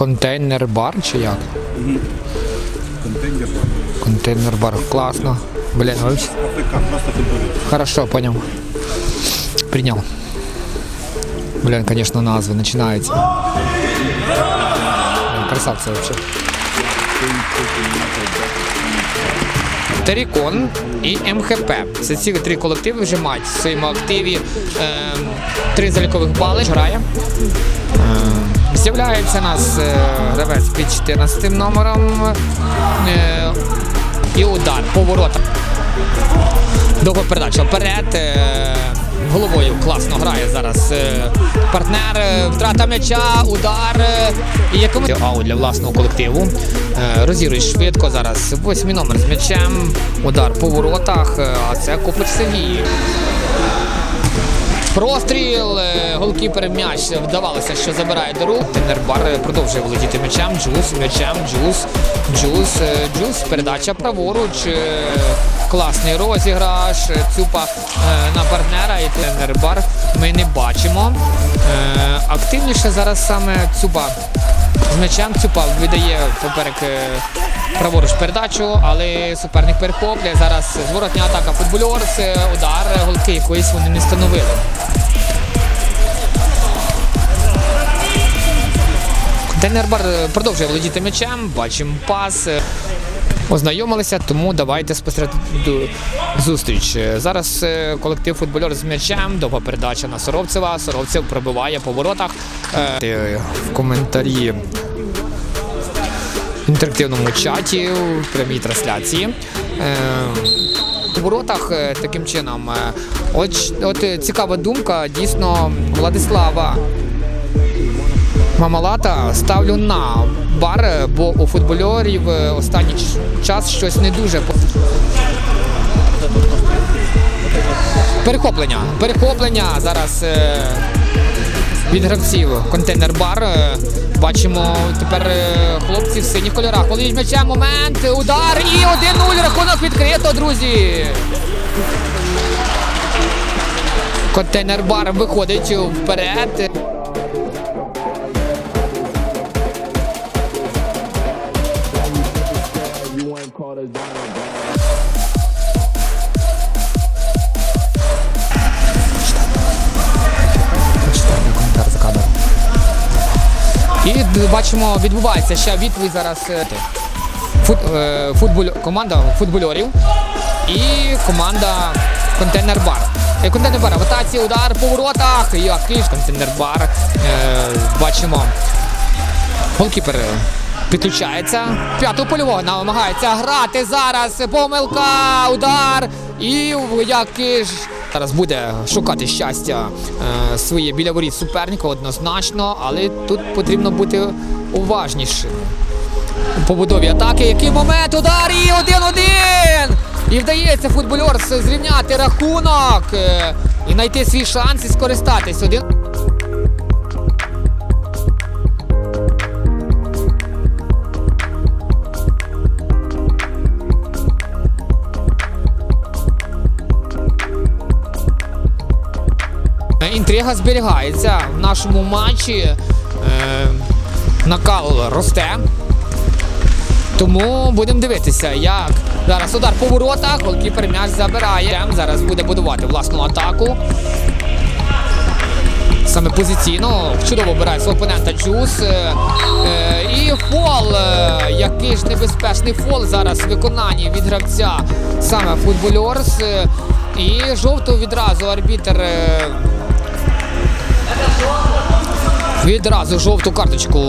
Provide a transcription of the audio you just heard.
Контейнер бар чи як? Контейнер. Контейнер бар. Класно. Блін, футболіст. Хорошо, понял. Принял. Блин, конечно, назвы начинаются. Блин, Красавцы вообще. Терікон і МХП. Це ці три колективи вже мають в своєму активі е, три залікових бали. Грає. Ем, З'являється нас е, під 14 номером. Е, і удар по воротам. Довга передача вперед. е, Головою класно грає зараз е, партнер. е, Втрата м'яча, удар. е, І якому аут для власного колективу. Розігрує швидко зараз. Восьмий номер з м'ячем. Удар по воротах. А це Копич Сергій. Простріл, голкіпер м'яч вдавалося, що забирає до рук. Тенербар продовжує володіти м'ячем. Джус, м'ячем, Джус, Джус, Джус. Передача праворуч. Класний розіграш. Цюпа на Тенербар ми не бачимо. Е, Активніше зараз саме Цюпа з м'ячем. Цюпа видає поперек е, праворуч передачу, але суперник перехоплює. Зараз зворотня атака футбольорс, удар, е, голки якоїсь вони не встановили. Денербар е, продовжує володіти м'ячем, бачимо пас. Ознайомилися, тому давайте спостерігати зустріч. Е, Зараз е, колектив футбольор з м'ячем, довга передача на Соровцева. Соровцев пробиває по воротах. Е, В коментарі в інтерактивному чаті в прямій трансляції. В воротах таким чином. От, от цікава думка, дійсно, Владислава Мамалата ставлю на бар, бо у футбольорів е, останній час щось не дуже. Перехоплення. Перехоплення зараз е, від гравців контейнер бар. Е, Бачимо тепер хлопці в синіх кольорах. Володіють м'ячем, момент, удар і 1-0 рахунок відкрито, друзі. Контейнер бар виходить вперед. І бачимо, відбувається ще відповідь зараз е, фут, е, футболь, команда футбольорів і команда контейнер бар. Е, Контейнер бар, аватація, удар по воротах. Який ж контейнер бар. Е, бачимо. Голкіпер підключається. П'ятого польового намагається грати зараз. Помилка, удар. І який ж зараз буде шукати щастя е, своє біля воріт суперника однозначно, але тут потрібно бути уважнішим. У побудові атаки. Який момент? Удар і 1-1! І вдається футбольор зрівняти рахунок е, і знайти свій шанс і скористатись. Один. Інтрига зберігається в нашому матчі. Е, накал росте. Тому будемо дивитися, як зараз удар по воротах, голкіпер м'яч забирає. Зараз буде будувати власну атаку. Саме позиційно чудово обирає свого опонента Джус. Е, е, і фол. Е, який ж небезпечний фол зараз в виконанні від гравця саме футбольорс. Е, і жовту відразу арбітер. Е, Відразу жовту карточку